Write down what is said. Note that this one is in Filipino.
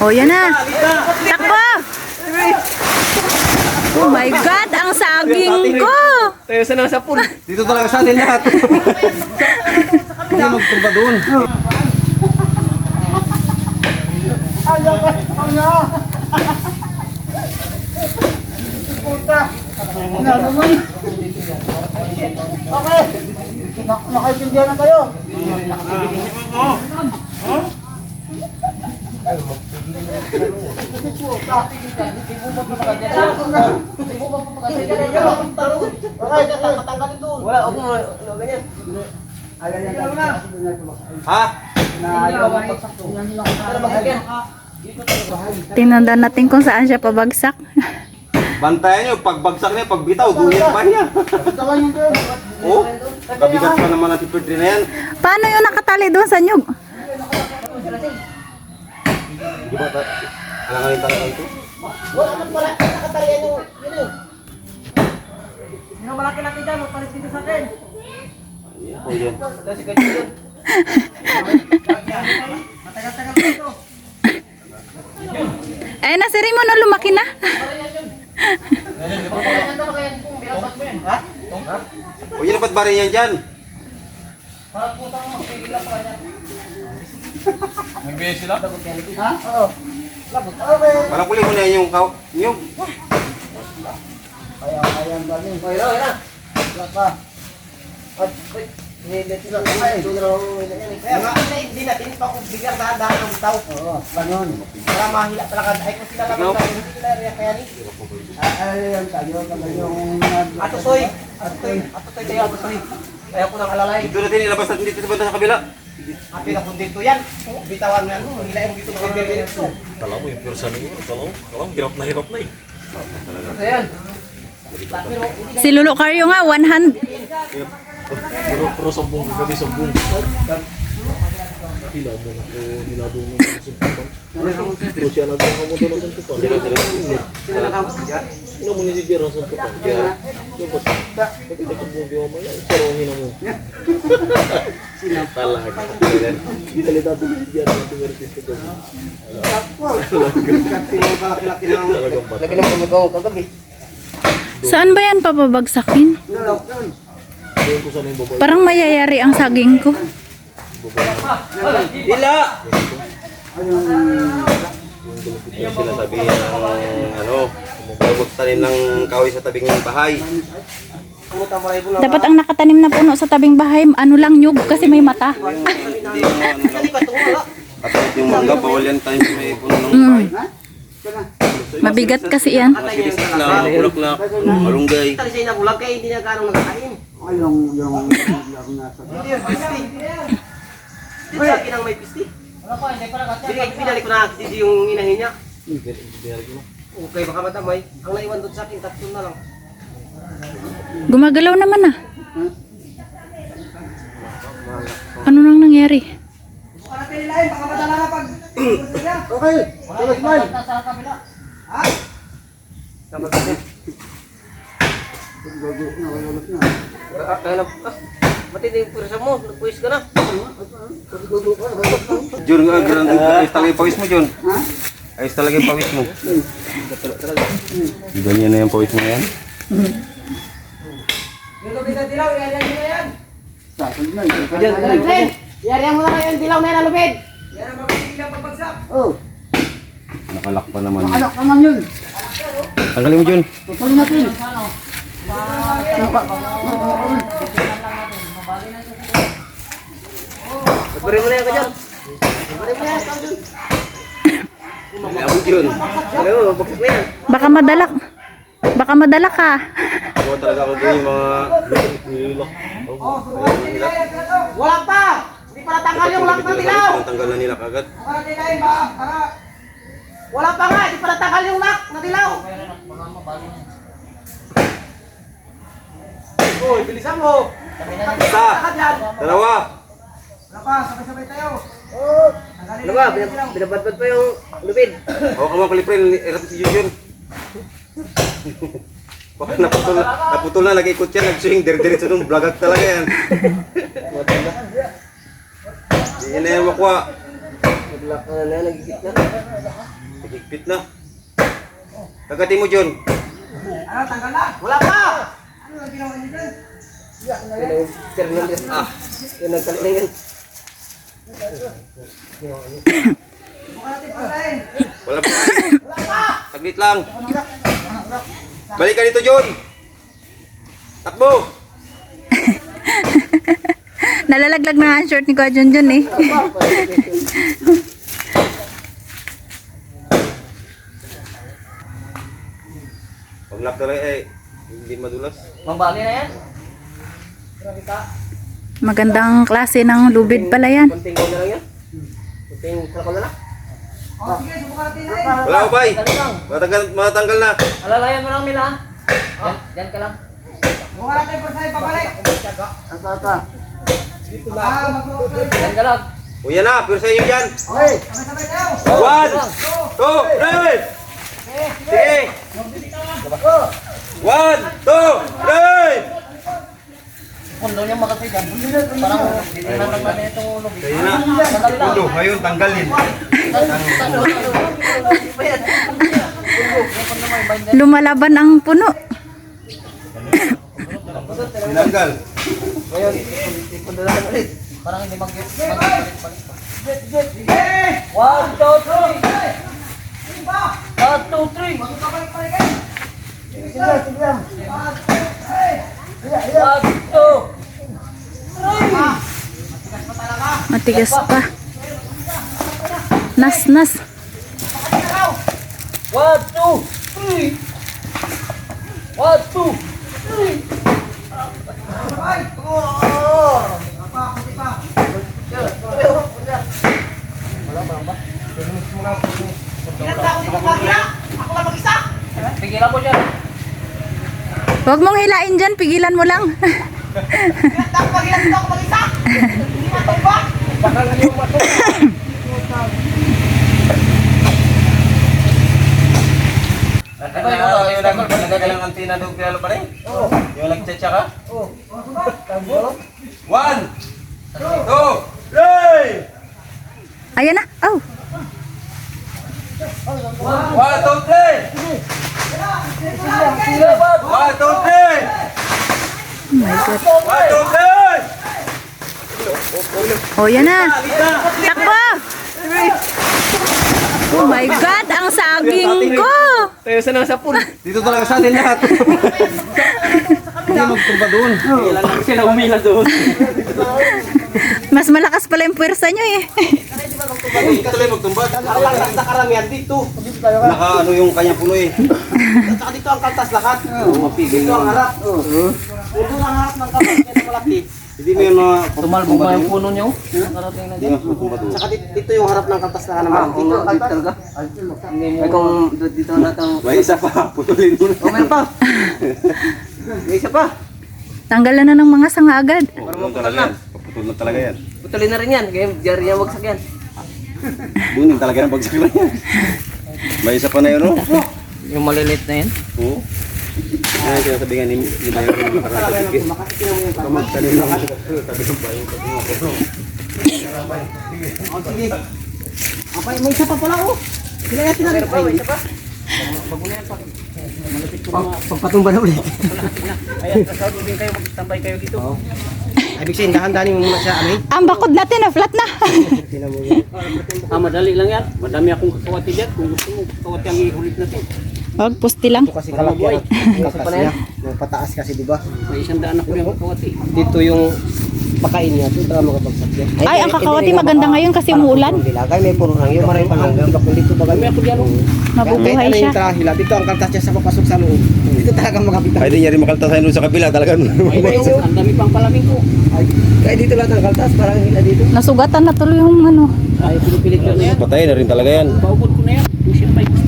Oh, yan na. Takbo! Oh my God, ang saging ko! Tayo sa nasa pool. Dito talaga sa atin lahat. Hindi magpunta doon. Nakaintindihan na kayo. Wala, ako mo. Ano, ganyan. Ha? Para magkakyan. Tinanda natin kung saan siya pabagsak. Bantayan nyo, pagbagsak niya, pagbitaw, guhit pa niya. Oh, kabigat pa naman natin Pedri na yan. Paano yung nakatali doon sa nyug? Di ba? ta- Alanganin talaga ito. Wala naman pala. Nakatarian yung, yun yun. Yung malaki-laki dyan, dito sa akin. Yan po yan. Ito si Kajo yun. Matagal-tagal pa ito. Eh, nasiri mo na lumaki na. O yan ba't bari yan dyan? Parang kuli mo na yan yung kaw. Yung. Ayun, ayun na. Wala pa. At, wait. Hindi na kaya. Na lang ang yan eh. Kaya nga, hindi natin pa kung biglang dahan-dahan ng tao. Oo, ganun. Para mahila talaga. Ay, kung sila lang ang tao, hindi sila rin kaya ni. Ayun, tayo kami yung... Ato soy. Ato soy. Ato soy tayo. Ato soy. Kaya ko nang alalay. Dito natin ilabas natin dito sa banda sa kabila. Ang pinakong dito yan. Bitawan nga. no, Hila yung dito ng bibili ito. Kala mo yung pure niyo, kala mo, kala mo, hirap na hirap na eh. Si Lolo Caryo nga, one hand. Pero, pero sambong, gabi. Hila mo na, o hilado mo na sa suntukan. Pero siya mo doon ang suntukan. sila nakamos dyan. Ino mo nisibira ang suntukan. Kaya, dapat, na kung bubi mo, may sarongin na mo. Talaga. Hindi talita ito nisibira ang tumiris ko bata. Lagi ng pumigaw kagabi. Saan ba yan papabagsakin? Ko. Parang mayayari ang saging ko. Dila! Yung sila sabihin ng ano, huwag tanin ng kahoy sa tabing ng bahay. Dapat ang nakatanim na puno sa tabing bahay, ano lang nyug kasi may mata. Hindi mo ano lang. At yung mangga, bawal yan tayo sa may puno ng bahay. Mabigat kasi yan. Mga silis lang, bulaklak, malunggay. Tali siya inabulag kaya hindi niya ganong nakakain. Yung... Yung... Yung nasa... Hindi yung pisti. Dito sa akin ang may pisti. Binigay, pinali ko na kasi yung inahin niya. Okay, baka matamay. Ang naiwan doon sa akin, tatlo na lang. Gumagalaw naman ah. Ano nang nangyari? Okay, tuloy man. Dapat kasi. Ah, kaya na, ah, matindi yung pursa mo, nagpuwis ka na. Jun, nga, ganun, ayos talaga yung pawis mo, Jun. Ayos talaga yung pawis mo. Ganyan na yung pawis mo yan. Yung na dilaw, yan yan yan yan. Sasunod na. Yan, yari mo na kayo yung dilaw na yan na lubid. Yan ang mabibiglang pagbagsak. Oh, Nakalak pa naman. anak naman yun. Tanggalin mo, Jun. Tutuloy natin. Pagpuri mo na yan ka dyan. Pagpuri mo na yan, mo, yan. Baka madalak. Baka madalak ka. Ako talaga ako yung mga... Wala pa! Hindi pa natanggal yung lock ng dilaw! Tanggal na nila kagad. Wala pa nga, hindi pa natanggal yung lock na dilaw! Uy, bilisan mo! Isa, dalawa. Ano ba, binab- binabadbad pa yung lubid. Hawakan mo ang kaliprin, irap si Jun. Baka naputol, naputol na, lagi ikot yan, nag-swing, dire-diretso nung vlogag talaga yan. Hindi na yan makuha. Lock na na, nagigit na. Higpit na. Kagatin mo, John. Wala pa! Yan, Fernandez. Ah, yan ang kalingan. Wala pa. Saglit lang. Balik ka dito, John. Takbo. Nalalaglag na nga ang short ni Kuya Junjun eh. Pag lock talaga eh, hindi madulas. Mambali na yan. Grabe ka. Magandang klase ng lubid pala yan. Yan. Lang. Wala ko, bay. Matanggal, matanggal na. Alalayan mo lang nila. Diyan ka lang. Ata, ata. Diyan ka lang. O yan na, pero sa inyo dyan. Okay. One, two, three. Sige. One, two, three. Pundo niya makasay dyan. Parang hindi na naman na itong ulo. Kaya na. Ulo, ngayon tanggalin. Lumalaban ang puno. Tinanggal. Ngayon, pundo lang ulit. Parang hindi mag-get. One, two, three. One, two, three. One, two. Matigas pa. Nas, nas. One, two, three. One, two, three. Pigilan mo dyan. Huwag mong hilain dyan, pigilan mo lang. Ano yung nagkakalang ng antina doon kaya pa rin? Oo. Yung nagtsatsa ka? Oo. One, two, three. Ayan na. Oh. One, two, three. One, two, three. Oh my God. One, two, three. Oh, yan na. Takbo! Oh my God, ang saging ko! Tayo sa nasa pool. Dito talaga sa atin lahat. Hindi magtumba doon. Kailan lang sila umila doon. Mas malakas pala yung puwersa nyo eh. Hindi talaga magtumba. Kaltas na karamihan dito. Naka ano yung kanyang puno eh. Saka dito ang kaltas lahat. Dito ang harap. Puno ang harap ng kaltas na malaki. Hindi mo yun mga Tumalbog ba yung puno nyo? Nakarating na doon. Saka dito, dito yung harap ng kaltas na naman. Dito ang kaltas. talaga. Ay kung dito na itong... May isa pa, putulin mo na. Oh, meron pa. May isa pa. Tanggalan na ng mga sanga agad. Paputol talaga yan. Paputol na talaga yan. Putulin na rin yan. Kaya diyan yan wagsak yan. Yung talaga ng bagsak lang yan. May isa pa na yun, oh. Yung maliliit na yan? Oo. Ano yung sinasabi nga ni ni Mayor yung nakaraan sa sige. Kamagtanim lang. Sabi ng bayo. Sige. Okay, may isa pa pala oh. Sila natin na rin. May isa pa. Pagpatumba na ulit. Ayan, kasawad din kayo, mag-standby kayo dito. Ibig sabihin, dahan-dahanin mo muna siya, ano eh? Ang bakod natin na flat na. Ah, madali lang yan. Madami akong kakawati dyan. Kung gusto mo, kakawati ang ihulit natin. Huwag, pusti lang. Ito kasi kalaki yan. Kalaki niya. Yung pataas kasi, di ba? May isang daan ako yung kakawati. Dito yung pakain niya. Doon talaga makapagsak yan. Ay, ang kakawati maganda ngayon kasi umuulan. Dilagay, may puno lang yun. Maraming pananggang. Bakit dito ba May ako dyan. Oh. Mabubuhay Kahit ano siya. yung trahila, dito ang kaltas niya sa papasok sa loob. Dito talaga makapitang. Pwede niya rin makaltasan doon sa kabila talaga. May may isa. Ang dami pang palaming ko. Kaya dito lahat ang kaltas, parang hila dito. Nasugatan na tuloy yung ano. Ay, pinipilit ko na yan. Patay na rin talaga yan. Paubod ko na yan. May gusto.